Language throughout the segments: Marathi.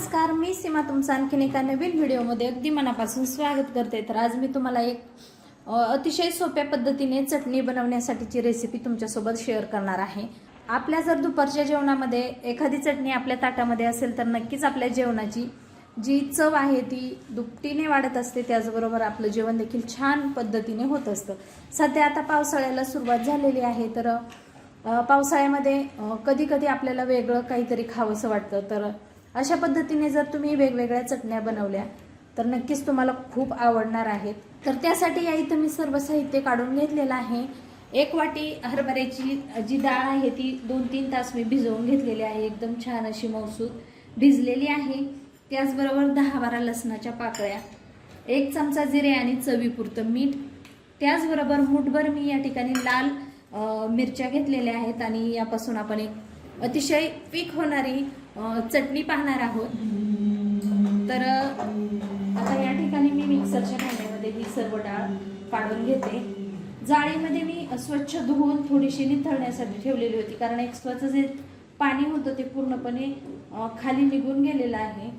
नमस्कार मी सीमा तुमचं आणखीन एका नवीन व्हिडिओमध्ये अगदी मनापासून स्वागत करते. तर आज मी तुम्हाला एक अतिशय सोप्या पद्धतीने चटणी बनवण्यासाठीची रेसिपी तुमच्यासोबत शेअर करणार आहे. आपल्या जर दुपारच्या जेवणामध्ये एखादी चटणी आपल्या ताटामध्ये असेल तर नक्कीच आपल्या जेवणाची जी चव आहे ती दुपटीने वाढत असते. त्याचबरोबर आपलं जेवण देखील छान पद्धतीने होत असतं. सध्या आता पावसाळ्याला सुरुवात झालेली आहे तर पावसाळ्यामध्ये कधी कधी आपल्याला वेगळं काहीतरी खावंसं वाटतं. तर अशा पद्धतीने जर तुम्ही वेगवेगळ्या चटण्या बनवल्या तर नक्कीच तुम्हाला खूप आवडणार आहेत. तर त्यासाठी या इथं मी सर्व साहित्य काढून घेतलेलं आहे. एक वाटी हरभऱ्याची जी डाळ आहे ती दोन तीन तास मी भिजवून घेतलेली आहे. एकदम छान अशी मौसूद भिजलेली आहे. त्याचबरोबर दहा बारा लसणाच्या पाकळ्या एक चमचा जिरे आणि चवीपुरतं मीठ. त्याचबरोबर मुठभर मी या ठिकाणी लाल मिरच्या घेतलेल्या आहेत आणि यापासून आपण एक अतिशय पीक होणारी चटणी पाहणार आहोत. तर आता या ठिकाणी मी मिक्सरच्या भांड्यामध्ये ही सर्व डाळ काढून घेते. जाळीमध्ये मी स्वच्छ धुवून थोडीशी निथळण्यासाठी ठेवलेली होती कारण एक्स्ट्राचं जे पाणी होतं ते पूर्णपणे खाली निघून गेलेलं आहे.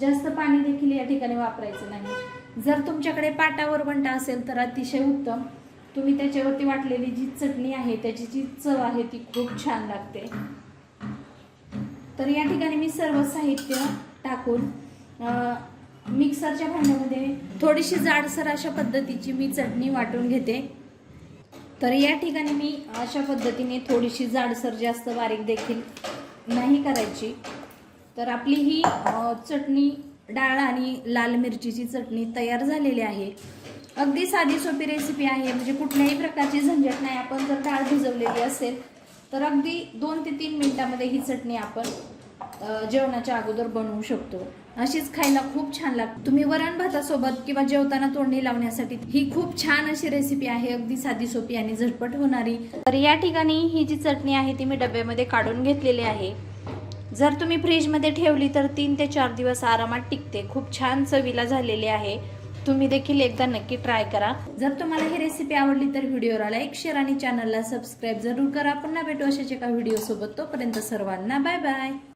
जास्त पाणी देखील या ठिकाणी वापरायचं नाही. जर तुमच्याकडे पाटावर वंटा असेल तर अतिशय उत्तम. तुम्ही त्याच्यावरती वाटलेली जी चटणी आहे त्याची जी चव आहे ती खूप छान लागते. तर या ठिकाणी मी सर्व साहित्य टाकून मिक्सरच्या भांड्यामध्ये थोडीशी जाडसर अशा पद्धतीची मी चटणी वाटून घेते. तर या ठिकाणी मी अशा पद्धतीने थोडीशी जाडसर जास्त बारीक देखील नाही करायची. तर आपली ही चटणी डाळ आणि लाल मिरचीची चटणी तयार झालेली आहे. अगदी साधी सोपी रेसिपी आहे म्हणजे कुठल्याही प्रकारची झंझट नाही. आपण जर डाळ भिजवलेली असेल तर अगदी दोन ते तीन मिनटामध्ये ही चटणी आपण जेवणाच्या अगोदर बनवू शकतो. अशीच खायला खूप छान लागते तुम्ही वरण भातासोबत किंवा जेवताना तोंडी लावण्यासाठी ही खूप छान अशी रेसिपी आहे अगदी साधी सोपी आणि झटपट होणारी. तर या ठिकाणी ही जी चटणी आहे ती मी डब्यामध्ये काढून घेतलेली आहे. जर तुम्ही फ्रीजमध्ये ठेवली तर तीन ते चार दिवस आरामात टिकते. खूप छान चवीला झालेली आहे. तुम्ही देखील एकदा नक्की ट्राय करा. जर तुम्हाला ही रेसिपी आवडली तर व्हिडिओला लाईक शेअर आणि चॅनलला सबस्क्राईब जरूर करा. पुन्हा भेटू अशाच एका व्हिडिओ सोबत. तोपर्यंत सर्वांना बाय बाय